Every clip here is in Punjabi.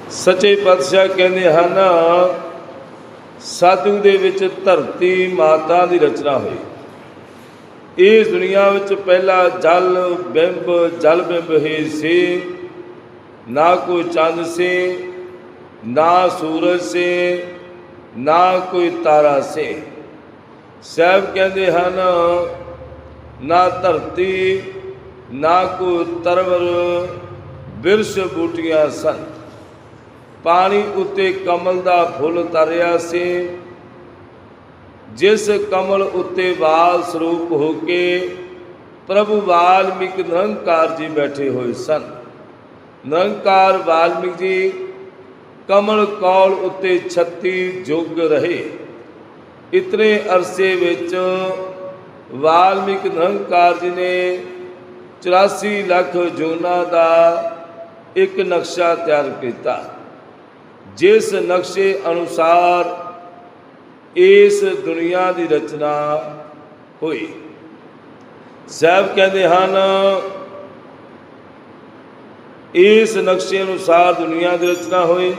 ਸੱਚੇ ਪਾਤਸ਼ਾਹ ਕਹਿੰਦੇ ਹਨ, ਸਾਧੂ ਦੇ ਵਿੱਚ ਧਰਤੀ ਮਾਤਾ ਦੀ ਰਚਨਾ ਹੋਈ। ਇਸ ਦੁਨੀਆ ਵਿੱਚ ਪਹਿਲਾ ਜਲ ਬਿੰਬ ਜਲ ਬਿੰਬ ਹੀ ਸੀ। ਨਾ ਕੋਈ ਚੰਦ ਸੀ, ਨਾ ਸੂਰਜ ਸੀ, ਨਾ ਕੋਈ ਤਾਰਾ ਸੀ। ਸਾਹਿਬ ਕਹਿੰਦੇ ਹਨ, ਨਾ ਧਰਤੀ, ਨਾ ਕੋਈ ਤਰਵਰ, ਬਿਰਸ਼ ਬੂਟੀਆਂ ਸਨ। ਪਾਣੀ ਉੱਤੇ ਕਮਲ ਦਾ ਫੁੱਲ ਤਰਿਆ ਸੀ। ਜਿਸ ਕਮਲ ਉੱਤੇ ਵਾਲ ਸਰੂਪ ਹੋ ਕੇ ਪ੍ਰਭੂ ਵਾਲਮੀਕ ਨਿਰੰਕਾਰ ਜੀ ਬੈਠੇ ਹੋਏ ਸਨ। ਨਿਰੰਕਾਰ ਵਾਲਮੀਕ ਜੀ ਕਮਲ ਕੌਲ ਉੱਤੇ 36 ਜੁਗ ਰਹੇ। ਇਤਨੇ ਅਰਸੇ ਵਿੱਚ ਵਾਲਮੀਕ ਨਿਰੰਕਾਰ ਜੀ ਨੇ 84 ਲੱਖ ਜੂਨਾਂ ਦਾ ਇੱਕ ਨਕਸ਼ਾ ਤਿਆਰ ਕੀਤਾ। ਜਿਸ ਨਕਸ਼ੇ ਅਨੁਸਾਰ ਇਸ ਦੁਨੀਆ ਦੀ ਰਚਨਾ ਹੋਈ। ਸਾਹਿਬ ਕਹਿੰਦੇ ਹਨ, ਇਸ ਨਕਸ਼ੇ ਅਨੁਸਾਰ ਦੁਨੀਆ ਦੀ ਰਚਨਾ ਹੋਈ।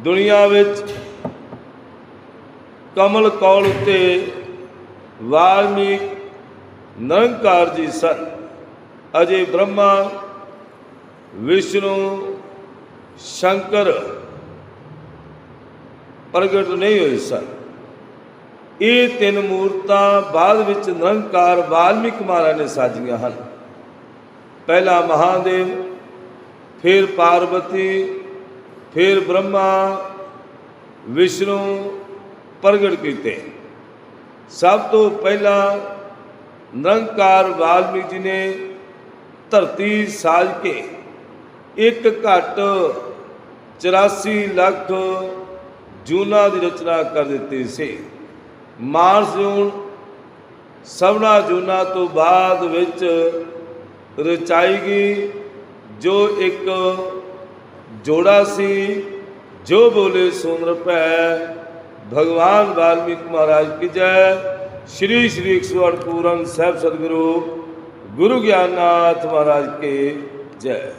ਦੁਨੀਆ ਵਿੱਚ ਕਮਲ ਕੌਲ ਉੱਤੇ ਵਾਲਮੀਕ ਨਿਰੰਕਾਰ ਜੀ ਸਨ। ਅਜੇ ਬ੍ਰਹਮਾ, ਵਿਸ਼ਨੂੰ, ਸ਼ੰਕਰ ਪ੍ਰਗਟ ਨਹੀਂ ਹੋਏ ਸਨ। ਇਹ ਤਿੰਨ ਮੂਰਤਾਂ ਬਾਅਦ ਵਿੱਚ ਨਿਰੰਕਾਰ ਵਾਲਮੀਕ ਮਹਾਰਾਜ ਨੇ ਸਾਜੀਆਂ ਹਨ। ਪਹਿਲਾ ਮਹਾਦੇਵ, ਫਿਰ ਪਾਰਵਤੀ ਫਿਰ ਬ੍ਰਹਮਾ, ਵਿਸ਼ਨੂੰ ਪ੍ਰਗਟ ਕੀਤੇ। ਸਭ ਤੋਂ ਪਹਿਲਾਂ ਨਿਰੰਕਾਰ ਵਾਲਮੀਕ ਜੀ ਨੇ ਧਰਤੀ ਸਾਜ ਕੇ ਇੱਕ ਘਟ 84 ਲੱਖ ਜੂਨਾਂ ਦੀ ਰਚਨਾ ਕਰ ਦਿੱਤੀ ਸੀ। ਮਾਰਸ ਜੂਨ ਸਭਨਾ ਜੂਨਾਂ ਤੋਂ ਬਾਅਦ ਵਿੱਚ ਰਚਾਈ ਗਈ, ਜੋ ਇੱਕ ਜੋੜਾ ਸੀ, ਜੋ ਬੋਲੇ ਸੁੰਦਰ ਭੈ, ਭਗਵਾਨ ਵਾਲਮੀਕ ਮਹਾਰਾਜ ਕੀ ਜੈ। ਸ਼੍ਰੀ ਸ਼੍ਰੀ 108 ਪੂਰਨ ਸਾਹਿਬ ਸਤਿਗੁਰੂ, ਗੁਰੂ ਗਿਆਨਨਾਥ ਮਹਾਰਾਜ ਕੇ ਜੈ।